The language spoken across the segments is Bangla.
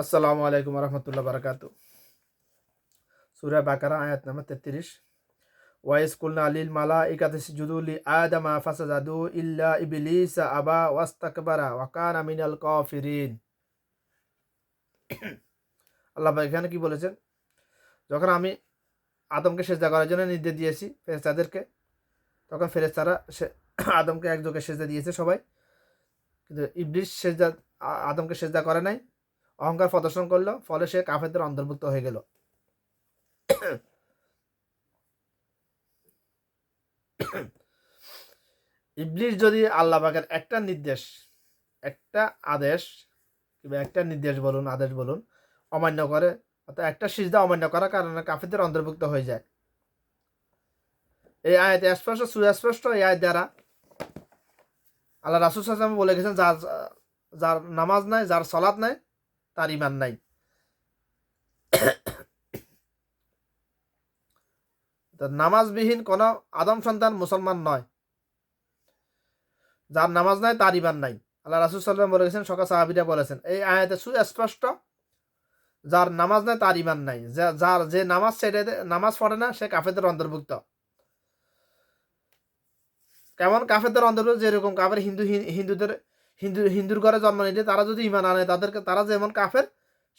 আসসালামু আলাইকুম রহমতুল্লাহ বারকাতু। সুরা বাকারা, আয়াত নাম্বার তেত্রিশ। ওয়াইস কুলনা আলিল মালা ইকাতিস জুদুলি আদামা ফাসাদাদু ইল্লা ইবলিস আবা ওয়াস্তাকবারা ওয়াকানা মিনাল কাফিরিন। আল্লাহ এখানে কি বলেছেন? যখন আমি আদমকে সেজদা করার জন্য নির্দেশ দিয়েছি ফেরেস্তাদেরকে তখন ফেরেস্তারা সে আদমকে একযোগে সেজদা দিয়েছে সবাই। কিন্তু ইবলিস সেজদা আদমকে সেজদা করে নাই। অহংকার প্রদর্শন করল, ফলে সে কাফেরদের অন্তর্ভুক্ত হয়ে গেল। ইবলিশ যদি আল্লাহ পাকের একটা নির্দেশ, একটা আদেশ, কিংবা একটা নির্দেশ বলুন, আদেশ বলুন, অমান্য করে, অর্থাৎ একটা সিজদা অমান্য করার কারণে কাফেরদের অন্তর্ভুক্ত হয়ে যায়। এই আয়তে স্পষ্ট, সুস্পষ্ট এই আয় দ্বারা আল্লাহ রাসুল সাল্লাম বলে গেছেন, যার যার নামাজ নাই, যার সলাৎ নাই তার ইমান নাই। নামাজবিহীন কোনো আদম সন্তান মুসলমান নয়। যার নামাজ নাই, তার ইমান নাই। আল্লাহ রাসুল সাল্লাম বলে গেছেন, সকাল সাহাবিরা বলেছেন, এই আয়াতে সুস্পষ্ট যার নামাজ নাই, তার ইমান নাই। যার যে নামাজ ছেড়ে নামাজ পড়ে না, সে কাফেরদের অন্তর্ভুক্ত। কেমন কাফেরদের অন্তর্ভুক্ত? যেরকম কাফের হিন্দু হিন্দুদের হিন্দু, হিন্দুর ঘরে জন্ম নিলে তারা যদি ইমান আনে, তাদেরকে, তারা যেমন কাফের,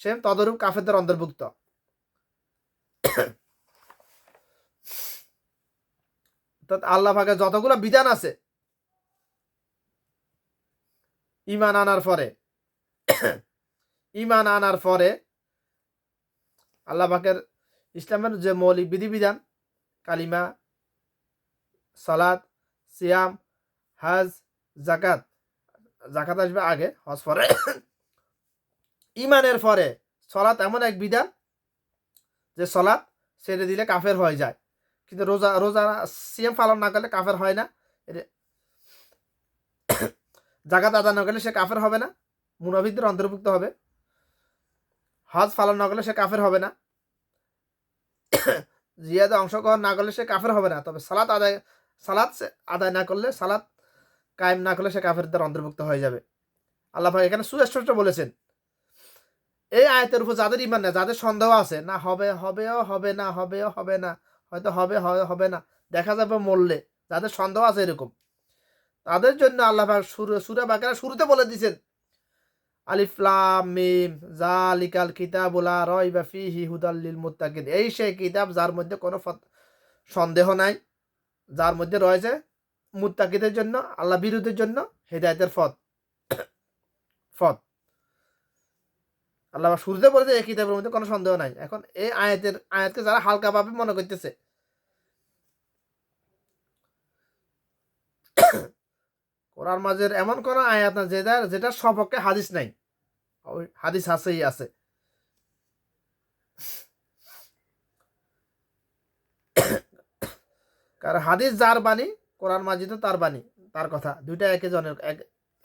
সেম তদরূপ কাফেরদের অন্তর্ভুক্ত। আল্লাহ পাকের যতগুলো বিধান আছে ইমান আনার পরে ইমান আনার পরে আল্লাহ পাকের ইসলামের যে মৌলিক বিধিবিধান, কালিমা সালাদ সিয়াম, হাজ জাকাত জাকাত আসবে আগে, হজ পরে। ইমানের পরে সলাৎ এমন এক বিধান যে সলাৎ ছেড়ে দিলে কাফের হয়ে যায়। কিন্তু রোজা রোজা সিএম পালন না করলে কাফের হয় না। জাকাত আদা না করলে সে কাফের হবে না, মুনাফিকদের অন্তর্ভুক্ত হবে। হজ পালন না করলে সে কাফের হবে না। জিয়াদে অংশগ্রহণ না করলে সে কাফের হবে না। তবে সালাত আদায় সালাত সে- আদায় না করলে সালাত কায়েম না করলে সে কাফেরদের অন্তর্ভুক্ত হয়ে যাবে। আল্লাহ এখানে সুস্পষ্ট বলেছেন। এই আয়তের উপর যাদের ইমান নেই, যাদের সন্দেহ আছে, না হবে, হবেও, হবে না, হবেও, হবে না, হয়তো হবে হবে না, দেখা যাবে মরলে, যাদের সন্দেহ আছে এরকম। তাদের জন্য আল্লাহ সুরে বাকেরা শুরুতে বলে দিয়েছেন আলিফলাম কিতাবুলা রয় বা ফিহি হুদাল্লিল মুত্তাকিন। এই সেই কিতাব যার মধ্যে কোনো সন্দেহ নাই, যার মধ্যে রয়েছে মুত্তাকিদের জন্য আল্লাহ বিরুদ্ধের জন্য হেদায়তের পথ। পথ। আল্লাহ শুরুতে বলেছে, এই কিতাবের মধ্যে কোনো সন্দেহ নাই। এখন এই আয়াতের, আয়াতকে যারা হালকাভাবে মনে করতেছে। কোরআন মাঝের এমন কোন আয়াত না, যেটা যেটা সপক্ষে হাদিস নাই। হাদিস আছেই, আছে। কারণ হাদিস যার বাণী কোরআন মাজিদ তার বাণী, তার কথা। দুইটা একে জনের,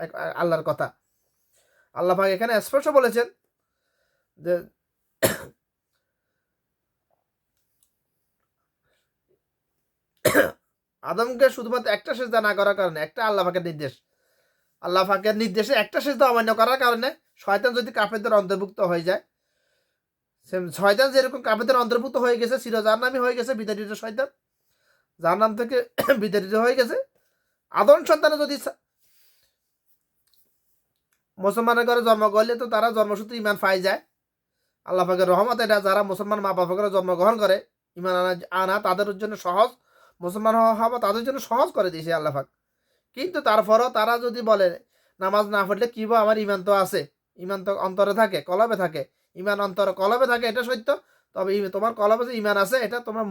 এক আল্লাহর কথা। আল্লাহ পাক এখানে স্পষ্ট বলেছেন যে আদমকে শুধুমাত্র একটা সেজদা না করার কারণে, একটা আল্লাহ পাকের নির্দেশ। আল্লাহ পাকের নির্দেশে একটা সেজদা অমান্য করার কারণে শয়তান যদি কাফেরদের অন্তর্ভুক্ত হয়ে যায় শয়তান যেরকম কাফেরদের অন্তর্ভুক্ত হয়ে গেছে চির নামে হয়ে গেছে, বিতাড়িত শয়তান যার নাম থেকে বিতাড়িত হয়ে গেছে। আদম সন্তানে যদি মুসলমানের ঘরে জন্ম করলে তো তারা জন্মসূত্রে ইমান পাই যায়। আল্লাহ পাকের রহমত এটা যারা মুসলমান মা বাবা করে জন্মগ্রহণ করে ইমান আনা আনা তাদের জন্য সহজ, মুসলমান হওয়া তাদের জন্য সহজ করে দিয়েছে আল্লাহ পাক। কিন্তু তারপরও তারা যদি বলে, নামাজ না পড়লে কি বা আমার ইমান তো আছে? ইমান তো অন্তরে থাকে, কলবে থাকে। ইমান অন্তরে কলবে থাকে, এটা সত্য। তবে তোমার কলবে যে ইমান আছে, এটা তোমার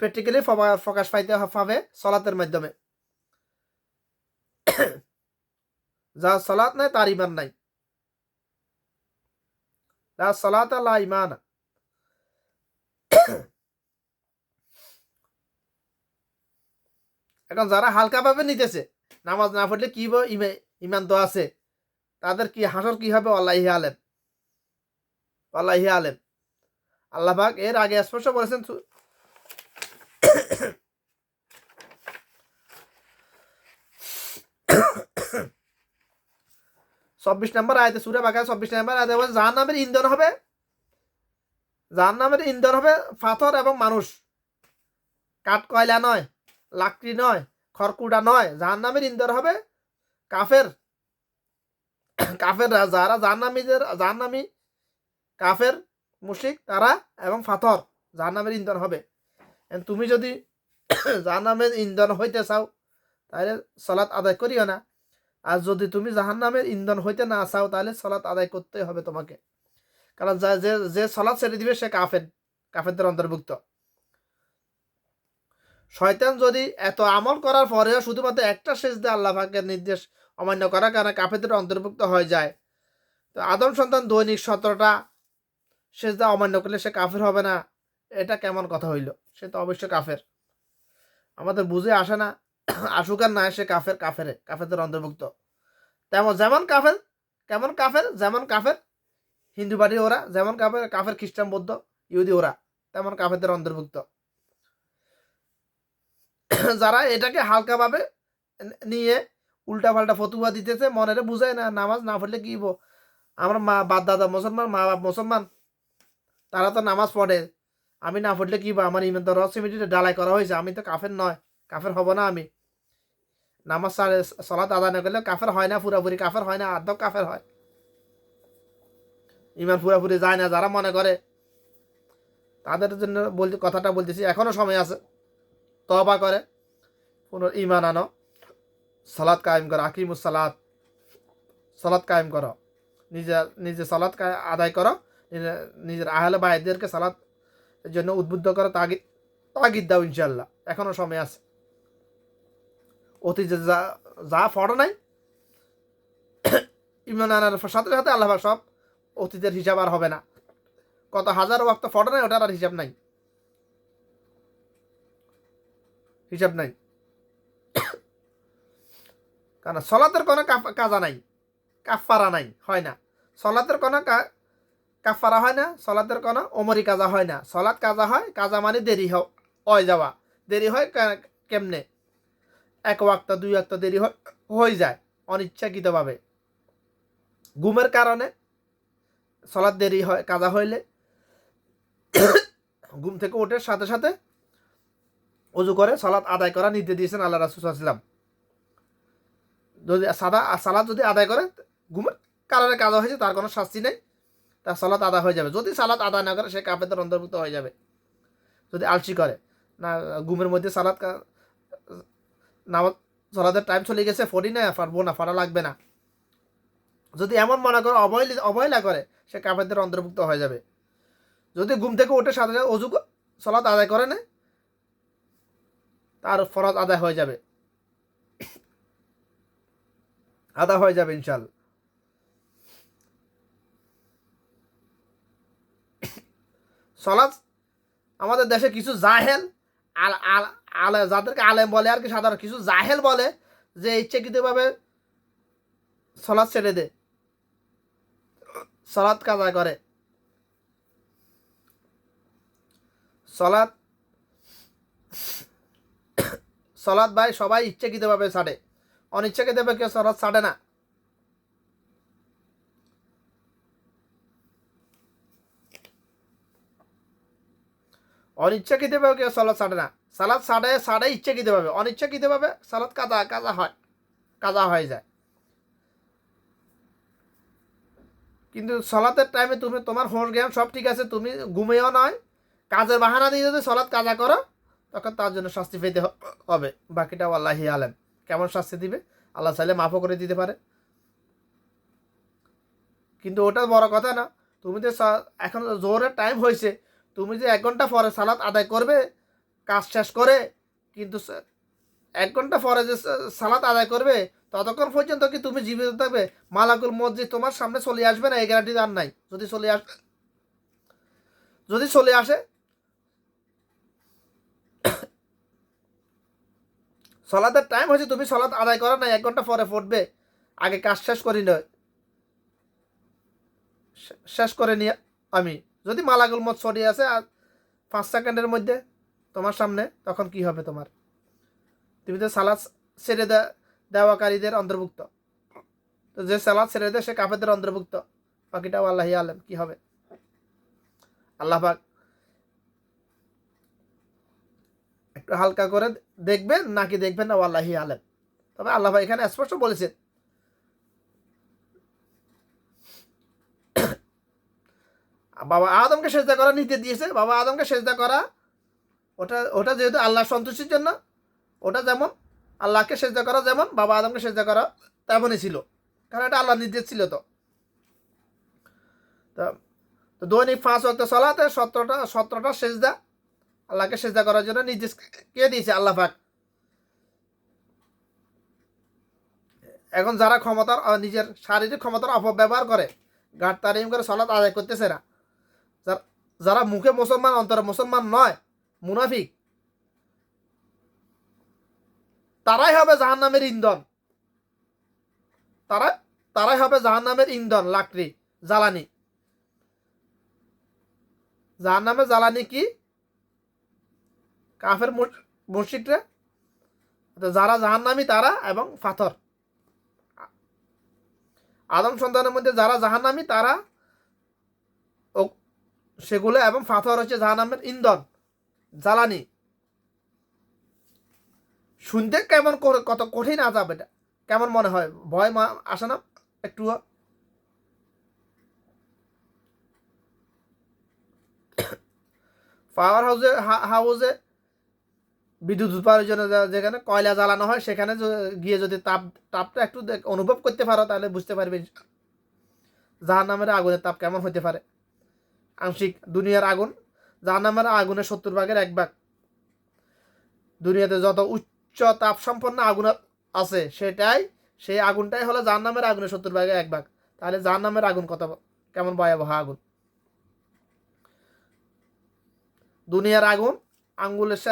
প্র্যাকটিক্যালি প্রকাশ পাইতে পাবে সলাতের মাধ্যমে। যার সলাৎ নাই তার ইমান নাই। লা সলাত লা ইমান। এখন যারা হালকাভাবে নিতেছে, নামাজ না পড়লে কি ইমান তো আছে, তাদের কি, হাসর কি হবে? আল্লাহি আলেম। আল্লাহি আলেম। আল্লাহ এর আগে স্পষ্ট বলেছেন চব্বিশ নম্বর আয়তে সুরে বাঁকা চব্বিশ নম্বর আয়তে বলছে জাহান নামের ইন্ধন হবে, যার নামের ইন্ধন হবে পাথর এবং মানুষ। কাঠ কয়লা নয়, লাকড়ি নয়, খড়কুটা নয় জাহান নামের ইন্ধন হবে কাফের। কাফের যারা জাহান্নামীদের জাহান্নামী কাফের মুশিক তারা এবং পাথর নামের ইন্ধন হবে। তুমি যদি জাহান্নামের ইন্ধন হইতে চাও তাহলে সলাৎ আদায় করিও না। আর যদি তুমি জাহান্নামের ইন্ধন হইতে না চাও তাহলে সলাৎ আদায় করতে হবে তোমাকে। কারণ যা- যে সলাৎ ছেড়ে দিবে, সে কাফের, কাফেরদের অন্তর্ভুক্ত। শয়তান যদি এত আমল করার পরেও শুধুমাত্র একটা শেষ দিয়ে আল্লাহ পাকের নির্দেশ অমান্য করার কারণে কাফেরদের অন্তর্ভুক্ত হয়ে যায়, তো আদম সন্তান দৈনিক সতেরোটা দেওয়া অমান্য করলে সে কাফের হবে না। এটা কেমন কথা হইল? সে তো অবশ্য কাফের। আমাদের বুঝে আসে না, আসুক আর না সে কাফের কাফেরে, কাফেরদের অন্তর্ভুক্ত। তেমন যেমন কাফের কেমন কাফের, যেমন কাফের হিন্দু বাড়ি ওরা, যেমন কাফের কাফের খ্রিস্টান, বৌদ্ধ, ইহুদি ওরা, তেমন কাফেরদের অন্তর্ভুক্ত। যারা এটাকে হালকাভাবে নিয়ে উল্টা পাল্টা ফতুয়া দিতেছে, মনেরে বুঝায় না, নামাজ না পড়লে কি? আমার মা, বাপ দাদা মুসলমান, মা বাপ মুসলমান, তারা তো নামাজ পড়ে। আমি না পড়লে কি হইবো? আমার ইমান তো রসিমিটিতে ডালাই করা হয়েছে। আমি তো কাফের নয়, কাফের হব না আমি। নামাজ সলাত আদায় না করলে কাফের হয় না, পুরাপুরি কাফের হয় না আর্ধ কাফের হয়। ইমান পুরাপুরি যায় না, যারা মনে করে। তাদের জন্য বলতে কথাটা বলতেছি এখনও সময় আছে। তবা করে, পুনর ইমান আনো। সালাদ কায়েম করো, আকিমুস সালাদ সালাদ কায়েম করো। নিজের নিজে সালাদ আদায় করো। নিজে- নিজের আহলে ভাইদেরকে সালাদ জন্য উদ্বুদ্ধ করা তাগিদ তাগিদ দাও ইনশাল্লাহ এখনও সময় আছে। অতি যে যা ফটো নাই, ইমান আনার সাথে সাথে আল্লাহ সব অতীতের হিসাব আর হবে না। কত হাজার ওয়াক্ত ফটো নাই, ওটার আর হিসাব নাই। হিসাব নাই। কারণ সলাতের কোনো কাজা নাই কাফারা নাই, হয় না। সলাতের কোনো কাফারা হয় না সলাতের কোনো অমরি কাজা হয় না। সলাৎ কাজা হয়, কাজা মানে দেরি হয় যাওয়া দেরি হয় কেমনে? এক ওয়াক্ত, দুই ওয়াক্ত দেরি হয় হয়ে যায়, অনিচ্ছাকৃতভাবে। ঘুমের কারণে সলাৎ দেরি হয়, কাজা হইলে ঘুম থেকে ওঠার সাথে সাথে অজু করে সালাত আদায় করা নির্দেশ দিয়েছেন আল্লাহ রাসুসাল্লাম যদি সাদা সালাদ যদি আদায় করে, ঘুমের কারণে কাজা হয়েছে, তার কোনো শাস্তি নেই। তার সালাত আদা হয়ে যাবে। যদি সালাত আদায় না করে, সে কাপেদের অন্তর্ভুক্ত হয়ে যাবে। যদি আলসি করে, না, ঘুমের মধ্যে সালাদ নামাজ সালাদের টাইম চলে গেছে ফরি না পারব না ফারা লাগবে না। যদি এমন মনে করে, অবহেলি, অবহেলা করে, সে কাপেদের অন্তর্ভুক্ত হয়ে যাবে। যদি ঘুম থেকে ওঠে সাথে সাথে অজু সলাত আদায় করে না, তার ফরজ আদায় হয়ে যাবে। আদা হয়ে যাবে ইনশাল সলাৎ। আমাদের দেশে কিছু জাহেল, আল আল, আলে, যাদেরকে আলেম বলে আর কি সাধারণ, কিছু জাহেল বলে যে ইচ্ছাকৃতভাবে সলাদ ছেড়ে দে সলাদ কাজা করে। সলাদ সলাদ ভাই সবাই ইচ্ছাকৃতভাবে ছাড়ে। অনিচ্ছাকৃতভাবে কেউ সলাদ ছাড়ে না। অনিচ্ছাকৃতভাবে কেউ সলাৎ ছাড়ে না। সালাদ ছাড়ে ছাড়ে ইচ্ছাকৃতভাবে। অনিচ্ছাকৃতভাবে সালাদ কাজা কাজা হয় কাজা হয়ে যায়। কিন্তু সলাতের টাইমে তুমি, তোমার হোঁশ জ্ঞান সব ঠিক আছে, তুমি ঘুমেও নয়। কাজের বাহানা দিয়ে যদি সলাৎ কাজা করো, তখন তার জন্য শাস্তি পেতে হবে। বাকিটাও আল্লাহি আলেম। কেমন শাস্তি দিবে? আল্লাহ চাইলে মাফও করে দিতে পারে। কিন্তু ওটা বড় কথা না। তুমি তো এখন জোরের টাইম হয়েছে। তুমি যে এক ঘণ্টা পরে সালাত আদায় করবে, কাজ শেষ করে, কিন্তু এক ঘণ্টা পরে যে সালাত আদায় করবে, ততক্ষণ পর্যন্ত কি তুমি জীবিত থাকবে? মালাকুল মসজিদ তোমার সামনে চলে আসবে না, এই গ্যারান্টি আর নাই। যদি চলে আস, যদি চলে আসে, সলাতের টাইম হয়েছে, তুমি সলাত আদায় করো না এক ঘণ্টা পরে পড়বে, আগে কাজ শেষ করি নয় শেষ করে নিয়ে আমি যদি মালাগুল মত ছড়িয়ে আছে, আর পাঁচ সেকেন্ডের মধ্যে তোমার সামনে, তখন কি হবে তোমার? তুমি তো সালাদ ছেড়ে দেওয়াকারীদের অন্তর্ভুক্ত। তো যে সালাদ ছেড়ে দেয় সে কাফেরদের অন্তর্ভুক্ত। বাকিটাও আল্লাহ আলেম, কি হবে? আল্লাহ পাক একটু হালকা করে দেখবেন, নাকি দেখবেন না আল্লাহি আলেম। তবে আল্লাহ এখানে স্পষ্ট বলেছেন বাবা আদমকে সেজদা করা নিতে দিয়েছে, বাবা আদমকে সেজদা করা, ওটা ওটা যেহেতু আল্লাহ সন্তুষ্টির জন্য, ওটা যেমন, আল্লাহকে সেজদা করা যেমন, বাবা আদমকে সেজদা করা তেমনই ছিল। কারণ এটা আল্লাহ নির্দেশ ছিল তো। তো দৈনিক পাঁচ ওয়াক্ত চলাতে সতেরোটা সতেরোটা সেজদা আল্লাহকে সেজদা করার জন্য নির্দেশ কে দিয়েছে? আল্লাহ পাক। এখন যারা ক্ষমতার নিজের শারীরিক ক্ষমতার অপব্যবহার করে গাঢ় তারিম করে সলাৎ আদায় করতেছে না যার- মুখে মুসলমান, অন্তরে মুসলমান নয়, মুনাফিক, তারাই হবে জাহান নামের ইন্ধন। তারা তারাই হবে জাহান নামের ইন্ধন, লাকড়ি, জ্বালানি। জাহান নামের জ্বালানি কি? কাফের মুর্শিদরা তো যারা জাহান্নামি, তারা এবং পাথর আদম সন্তানের মধ্যে যারা জাহান্নামি, তারা ও সেগুলো এবং পাথর হচ্ছে জাহান্নামের ইন্ধন, জ্বালানি। শুনতে কেমন কত কঠিন আজাব এটা। কেমন মনে হয়? ভয় আসে না একটু পাওয়ার হাউসে হাউসে বিদ্যুৎ উৎপাদনের যেখানে কয়লা জ্বালানো হয়, সেখানে গিয়ে যদি তাপ তাপটা একটু অনুভব করতে পারো, তাহলে বুঝতে পারবে জাহার নামের আগুনের তাপ কেমন হতে পারে? আংশিক দুনিয়ার আগুন জাহার নামের আগুনের সত্তর ভাগের এক ভাগ। দুনিয়াতে যত উচ্চ তাপ সম্পন্ন আগুন আছে সেটাই, সেই আগুনটাই হলো জাহার নামের আগুনের সত্তর ভাগের এক ভাগ। তাহলে জাহার নামের আগুন কত কেমন ভয়াবহ আগুন? দুনিয়ার আগুন আঙ্গুলের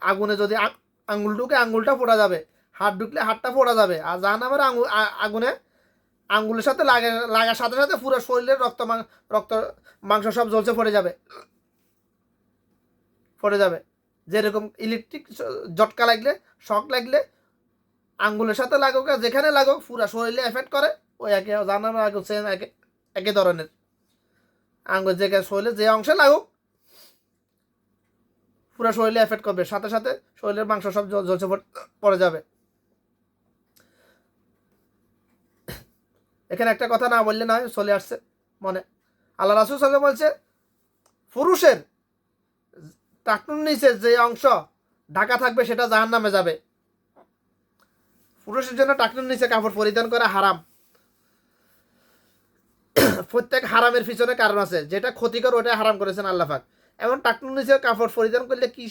আগুনে যদি আ- আঙ্গুল ঢুকে আঙ্গুলটা পোড়া যাবে, হাত ঢুকলে হাতটা পোড়া যাবে। আর জাহান্নামের আঙুল আগুনে আঙ্গুলের সাথে লাগে, লাগার সাথে সাথে পুরো শরীরের রক্ত রক্ত মাংস সব জ্বলছে, পড়ে যাবে। পড়ে যাবে। যেরকম ইলেকট্রিক জটকা লাগলে শক লাগলে, আঙ্গুলের সাথে লাগুক যেখানে লাগুক, পুরো শরীরে এফেক্ট করে, ওই একে জাহান্নামের আগুন সেম একে একই ধরনের। আঙ্গুল যে শরীরে যে অংশে লাগুক, পুরো শরীরে এফেক্ট করবে। সাথে সাথে শরীরের মাংস সব জ্বলছে পড়ে যাবে। এখানে একটা কথা না বললে নয় চলে আসছে মনে। আল্লাহ রাসুল সাল্লাম বলছে, পুরুষের টাকনুর নিচে যে অংশ ঢাকা থাকবে সেটা জাহান নামে যাবে। পুরুষের জন্য টাকনুর নিচে কাপড় পরিধান করা হারাম। প্রত্যেক হারামের পিছনে কারণ আছে, যেটা ক্ষতিকর ওটা হারাম করেছেন আল্লাহাক এমন টাকনুর নিচে কাপড় পরিধান করলে কি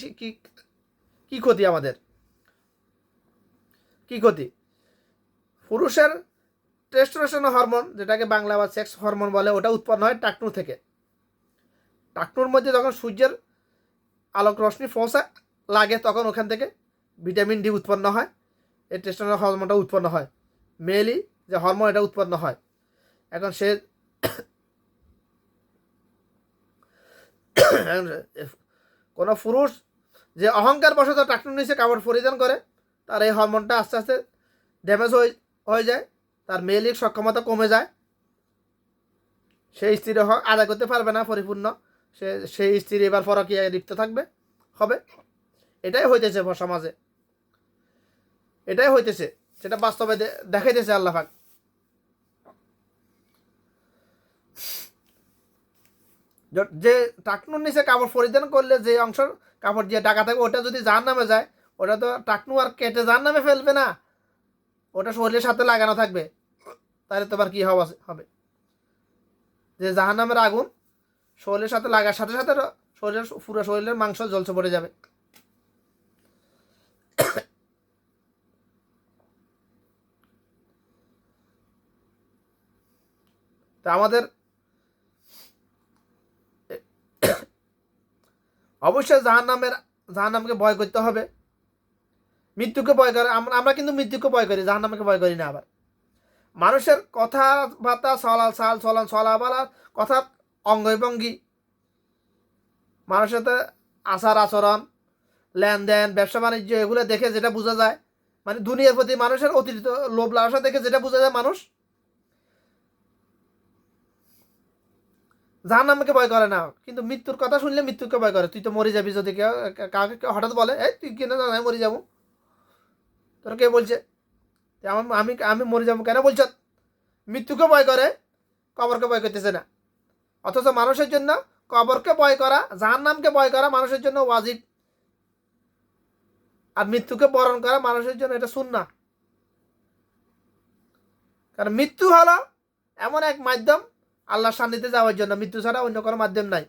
কি ক্ষতি আমাদের? কি ক্ষতি? পুরুষের টেস্টোস্টেরন হরমোন যেটাকে বাংলা বা সেক্স হরমোন বলে, ওটা উৎপন্ন হয় টাকনুর থেকে। টাকনুর মধ্যে যখন সূর্যের আলোক রশ্মি ফোঁসা লাগে, তখন ওখান থেকে ভিটামিন ডি উৎপন্ন হয়। এই টেস্টোস্টেরন হরমোনটা উৎপন্ন হয়। মেয়েলি যে হরমোন এটা উৎপন্ন হয়। এখন সে কোনো পুরুষ যে অহংকার বশত টাকনুর নিচে কাপড় পরিধান করে, তার এই হরমোনটা আস্তে আস্তে ড্যামেজ হয়ে হয়ে যায়। তার মেয়েলিক সক্ষমতা কমে যায়। সেই স্ত্রী হক আদায় করতে পারবে না পরিপূর্ণ। সে, সেই স্ত্রী এবার পরকীয়ায় লিপ্ত থাকবে। হবে। এটাই হইতেছে সমাজে। এটাই হইতেছে। সেটা বাস্তবে দেখাইতেছে আল্লাহ পাক। যে টাকনুর নিচে কাপড় পরিধান করলে যে অংশ কাপড় দিয়ে ডাকা থাকে ওটা যদি যার নামে যায়, ওটা তো টাকনু আর কেটে জাহান নামে ফেলবে না। ওটা শরীরের সাথে লাগানো থাকবে। তাহলে তোমার কি হওয়া হবে? যে জাহান নামের আগুন শরীরের সাথে লাগার সাথে সাথে শরীরের পুরো শরীরের মাংস জলছে পড়ে যাবে। তা আমাদের অবশ্যই জাহান নামের জাহান নামকে ভয় করতে হবে। মৃত্যুকে ভয় করে আমরা কিন্তু মৃত্যুকে ভয় করি, জাহান্নামাকে ভয় করি না আবার। মানুষের কথাবার্তা চলাল সাল চলন চলা কথা কথার অঙ্গভঙ্গি। মানুষের সাথে আচার আচরণ, লেনদেন, ব্যবসা বাণিজ্য, এগুলো দেখে যেটা বোঝা যায় মানে দুনিয়ার প্রতি মানুষের অতিরিক্ত লোভ, লালসা দেখে যেটা বোঝা যায় মানুষ। যার নামকে ভয় করে না, কিন্তু মৃত্যুর কথা শুনলে মৃত্যুকে ভয় করে। তুই তো মরে যাবি যদি কেউ কাউকে হঠাৎ বলে, এই, তুই কেন জানায় মরে যাব? তোর কে বলছে? আমি আমি মরে যাব কেন বলছ? মৃত্যুকে ভয় করে, কবরকে ভয় করতেছে না। অথচ মানুষের জন্য কবরকে ভয় করা যার নামকে ভয় করা মানুষের জন্য ওয়াজিব। আর মৃত্যুকে বরণ করা মানুষের জন্য এটা শুন না কারণ মৃত্যু হলো এমন এক মাধ্যম আল্লাহর সান্নিধ্যে যাওয়ার জন্য। মৃত্যু ছাড়া অন্য কোনো মাধ্যম নাই।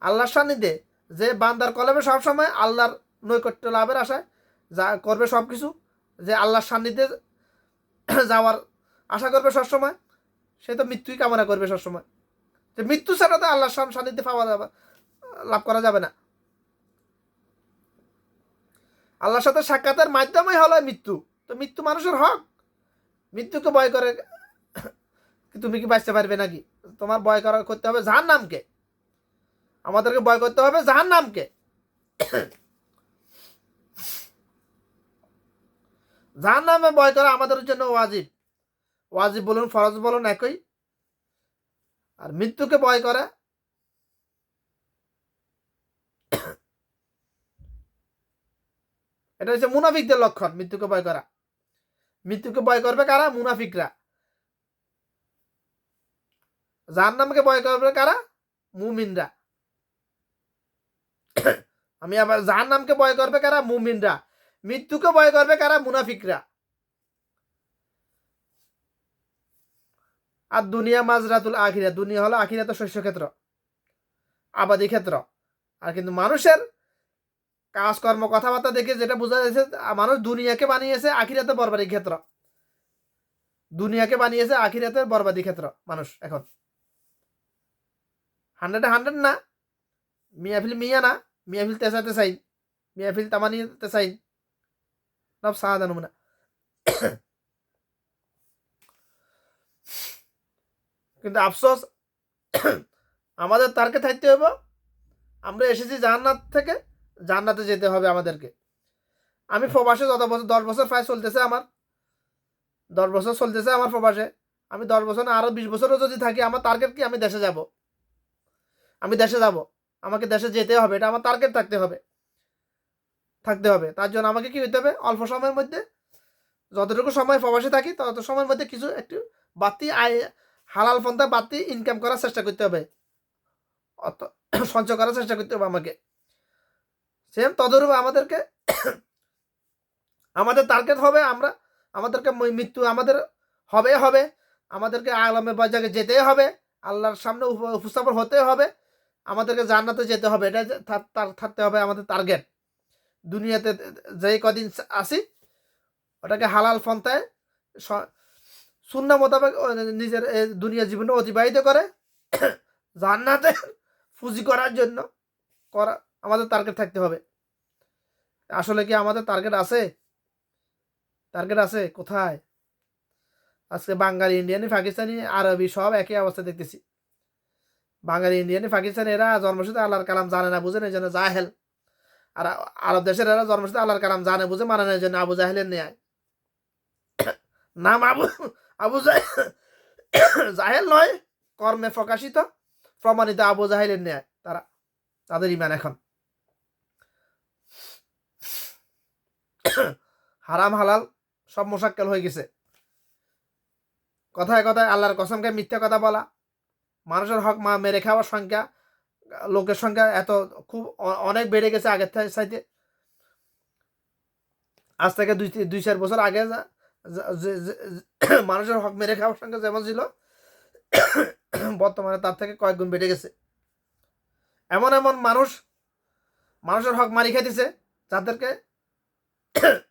আল্লাহর সান্নিধ্যে যে বান্দার কলমে সবসময় আল্লাহর নৈকট্য লাভের আশায় যা করবে সব কিছু যে আল্লাহর সান্নিধ্যে যাওয়ার আশা করবে সবসময়, সে তো মৃত্যুই কামনা করবে সবসময়। যে মৃত্যু ছাড়া তো আল্লাহর সান্নিধ্যে পাওয়া যাবে, লাভ করা যাবে না। আল্লাহর সাথে সাক্ষাতের মাধ্যমই হলো মৃত্যু। তো মৃত্যু মানুষের হক। মৃত্যুকে ভয় করে তুমি কি বাঁচতে পারবে নাকি? তোমার ভয় করা করতে হবে যার নামকে আমাদেরকে ভয় করতে হবে যার নামকে যার নামে ভয় করা আমাদের জন্য ওয়াজিব। ওয়াজিব বলুন, ফরজ বলুন, একই। আর মৃত্যুকে ভয় করা। এটা হচ্ছে মুনাফিকদের লক্ষণ, মৃত্যুকে ভয় করা। মৃত্যুকে ভয় করবে কারা? মুনাফিকরা। যার নামকে ভয় করবে কারা? মুমিনরা। আমি আবার যার নামকে ভয় করবে কারা? মুমিনরা। মৃত্যুকে ভয় করবে কারা? মুনাফিকরা। আর দুনিয়া মাজরাতুল আখিরা। দুনিয়া হলো আখিরাতে শস্য ক্ষেত্র, আবাদি ক্ষেত্র। আর কিন্তু মানুষের কাজকর্ম, কথাবার্তা দেখে যেটা বোঝা যাচ্ছে মানুষ দুনিয়াকে বানিয়েছে আখিরাতে বরবাদি ক্ষেত্র। দুনিয়াকে বানিয়েছে আখিরাতে বরবাদি ক্ষেত্র, মানুষ এখন। হান্ড্রেডে হান্ড্রেড না। মিয়াফিল মিয়া না। মিয়াফিল তেসা তেসাইন মিয়াফিল তামানি তেসাইন সব সাদা নমুনা কিন্তু আফসোস আমাদের তারকে থাকতে হবে আমরা এসেছি জান্নাত থেকে, জান্নাতে যেতে হবে আমাদেরকে। আমি প্রবাসে যত বছর, দশ বছর প্রায় চলতেছে আমার। দশ বছর চলতেছে আমার প্রবাসে। আমি দশ বছর না আরও বিশ বছরও যদি থাকি, আমার টার্গেট কি? আমি দেশে যাব। আমি দেশে যাব। আমাকে দেশে যেতে হবে, এটা আমার টার্গেট থাকতে হবে। থাকতে হবে। তার জন্য আমাকে কি হইতে হবে? অল্প সময়ের মধ্যে যতটুকু সময় প্রবাসে থাকি, তত সময়ের মধ্যে কিছু একটু বাড়তি আয়, হালাল পন্থা, বাড়তি ইনকাম করার চেষ্টা করতে হবে। অত সঞ্চয় করার চেষ্টা করতে হবে আমাকে। সেম তদরূপ আমাদেরকে আমাদের টার্গেট হবে আমরা, আমাদেরকে মৃত্যু আমাদের হবে হবে। আমাদেরকে আলমে বাজাকে যেতে হবে। আল্লাহর সামনে উপ- উপস্থাপন হতে হবে। আমাদেরকে জান্নাতে যেতে হবে। এটা থাকতে হবে আমাদের টার্গেট দুনিয়াতে যেই কদিন আসি, ওটাকে হালাল স- শূন্য মোতাবেক নিজের দুনিয়া জীবনে অতিবাহিত করে, জান্নাতে ফুজি করার জন্য করা, আমাদের টার্গেট থাকতে হবে। আসলে কি আমাদের টার্গেট আছে? টার্গেট আছে কোথায়? আজকে বাঙালি, ইন্ডিয়ানি, পাকিস্তানি, আরবি সব একই অবস্থা দেখতেছি। বাঙালি, ইন্ডিয়ানি পাকিস্তানি এরা জন্মসূত্রে আল্লাহর কালাম জানে না, বুঝে না জন্য জাহেল। আর আরব দেশের এরা জন্মসূত্রে আল্লাহর কালাম জানে, বুঝে মানে না এই জন্য আবু জাহেলের নেয় নাম আবু আবু জাহেল নয়, কর্মে প্রকাশিত, প্রমাণিত আবু জাহেলের নেয় তারা, তাদের ইমান এখন। হারাম, হালাল, সব মোশাক্কেল হয়ে গেছে। কথায় কথায় আল্লাহর কসমকে মিথ্যা কথা বলা, মানুষের হক মা মেরে খাওয়ার সংখ্যা লোকের সংখ্যা এত খুব অনেক বেড়ে গেছে আগের চাইতে আজ থেকে দুই দুই চার বছর আগে মানুষের হক মেরে খাওয়ার সংখ্যা যেমন ছিল, বর্তমানে তার থেকে কয়েক গুণ বেড়ে গেছে। এমন এমন মানুষ, মানুষের হক মারি খাইতেছে, যাদেরকে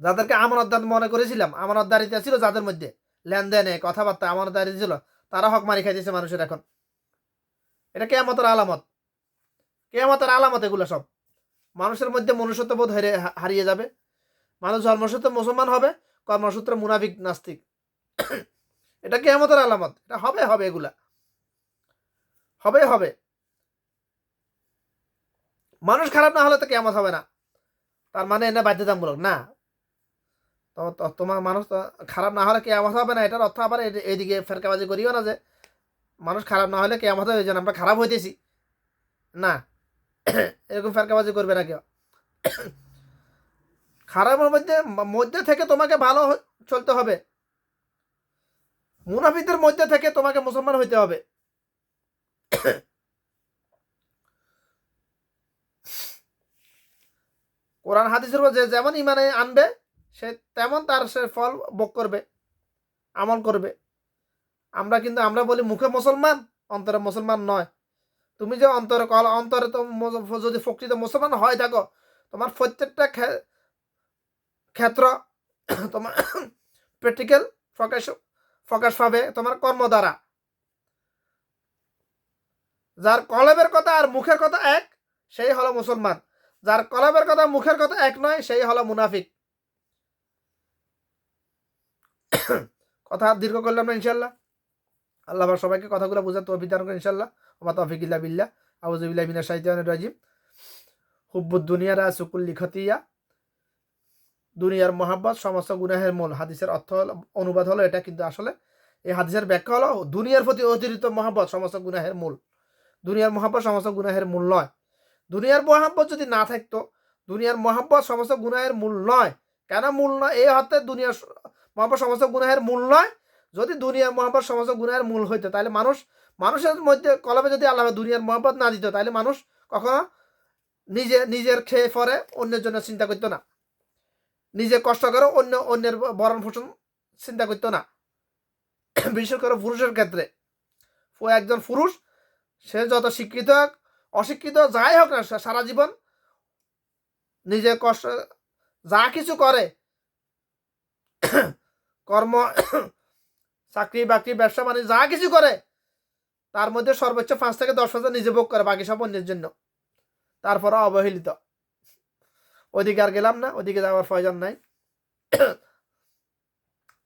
যাদেরকে আমানতদার মনে করেছিলাম আমানতদারিতা ছিল যাদের মধ্যে। লেনদেনে কথাবার্তা আমানতদারি ছিল, তারা হক মারি খাইতেছে মানুষের এখন। এটা কেয়ামতের আলামত। কেয়ামতের আলামত এগুলো সব। মানুষের মধ্যে মনুষ্যত্ব বোধ হারিয়ে হারিয়ে যাবে। মানুষ জন্মসূত্রে মুসলমান হবে, কর্মসূত্রে মুনাফিক, নাস্তিক। এটা কেয়ামতের আলামত। এটা হবে হবে এগুলা। হবে হবে। মানুষ খারাপ না হলে তো কেমন হবে না। তার মানে এটা বাধ্যতামূলক। না। তোমার মানুষ তো খারাপ না হলে কেমন হবে না। এটার অর্থ আবার এইদিকে ফেরকাবাজি করিও না যে মানুষ খারাপ না হলে কে আমাদের হয়ে যান আমরা খারাপ হইতেছি। না। এরকম ফেরকাবাজি করবে না কেউ। খারাপের মধ্যে মধ্যে থেকে তোমাকে ভালো চলতে হবে। মুনাফিদের মধ্যে থেকে তোমাকে মুসলমান হইতে হবে। কোরআন, হাদিসের উপর যে যেমন ইমানে আনবে, সে তেমন তার সে ফল ভোগ করবে, আমল করবে। আমরা কিন্তু আমরা বলি মুখে মুসলমান, অন্তরে মুসলমান নয়। তুমি যে অন্তরে কল, অন্তরে তো যদি প্রকৃত মুসলমান হয় থাকো তোমার প্রত্যেকটা ক্ষে- ক্ষেত্র তোমার প্র্যাকটিক্যাল প্রকাশ প্রকাশ পাবে তোমার কর্ম দ্বারা। যার কলবের কথা আর মুখের কথা এক, সেই হলো মুসলমান। যার কলবের কথা মুখের কথা এক নয়, সেই হলো মুনাফিক। কথা দীর্ঘ করলাম না ইনশাল্লাহ আল্লাহ সবাইকে কথাগুলো বোঝার তো অভিধান করে ইনশাল্লাহ আমার তফিকিল্লা বিল্লাহ। আবুজুবিল্লাহ মিনা সাহিত্যান রাজিম। হুব্বুদ দুনিয়ার সুকুল্লি খতিয়া দুনিয়ার মহাব্বত, সমস্ত গুনাহের মূল। হাদিসের অর্থ অনুবাদ হলো এটা, কিন্তু আসলে এই হাদিসের ব্যাখ্যা হলো, দুনিয়ার প্রতি অতিরিক্ত মহাব্বত, সমস্ত গুনাহের মূল। দুনিয়ার মহাব্বত, সমস্ত গুনাহের মূল নয়। দুনিয়ার মহাব্বত যদি না থাকতো, দুনিয়ার মহাব্বত, সমস্ত গুনাহের মূল নয়। কেন মূল নয়? এই অর্থে দুনিয়ার মহাব্বত, সমস্ত গুনাহের মূল নয়। যদি দুনিয়ার মহাব্বত সমস্ত গুনাহের মূল হইতো, তাহলে মানুষ, মানুষের মধ্যে কলমে যদি আল্লাহ দুনিয়ার মহাব্বত না দিত, তাহলে মানুষ কখনো নিজে, নিজের খেয়ে পরে অন্যের জন্য চিন্তা করতো না। নিজে কষ্ট করে অন্য, অন্যের বরণ পোষণ চিন্তা করতো না। বিশেষ করে পুরুষের ক্ষেত্রে। একজন পুরুষ, সে যত শিক্ষিত হোক, অশিক্ষিত যাই হোক না সারা জীবন নিজে কষ্ট, যা কিছু করে, কর্ম চাকরি, বাকরি, ব্যবসা, বাণিজ্য, যা কিছু করে, তার মধ্যে সর্বোচ্চ পাঁচ থেকে দশ হাজার নিজে ভোগ করে, বাকি সব অন্যের জন্য। তারপরে অবহেলিত। ওদিকে আর গেলাম না, ওদিকে যাওয়ার প্রয়োজন নাই।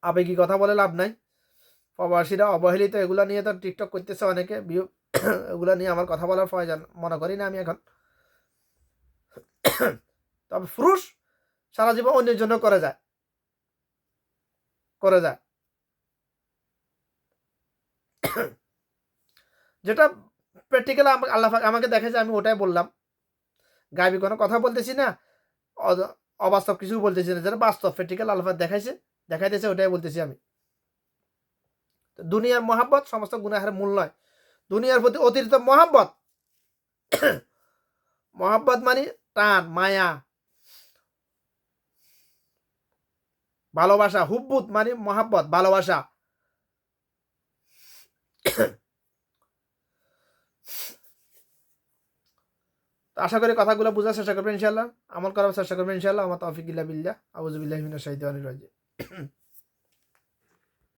আবেগী কথা বলে লাভ নাই। প্রবাসীরা অবহেলিত, এগুলো নিয়ে তো টিকটক করতেছে অনেকে ভিউ এগুলো নিয়ে আমার কথা বলার প্রয়োজন, মনে করি না আমি এখন। তবে পুরুষ সারা জীবন অন্যের জন্য করে যায়। করে যায়। যেটা প্র্যাকটিক্যাল আল্লাহ আমাকে দেখেছে আমি ওটাই বললাম। গাবি কোনো কথা বলতেছি না অবাস্তব কিছু বলতেছি না, যেটা বাস্তব প্র্যাকটিক্যাল আল্লাহ দেখাইছে, দেখাইতেছে, ওটাই বলতেছি আমি। দুনিয়ার মহাব্বত সমস্ত গুনাহের মূল নয়। দুনিয়ার প্রতি অতিরিক্ত মহাব্বত মহাব্বত মানে টান, মায়া, ভালোবাসা, হুব্বুত মানে মহাব্বত, ভালোবাসা। আশা করি কথাগুলো বোঝার চেষ্টা করবেন ইনশাল্লাহ আমল করার চেষ্টা করবেন ইনশাল্লাহ আমার তফিক ইল্লা বিল্লা আউযু বিল্লাহি মিনাশ শাইতানির রাজিম।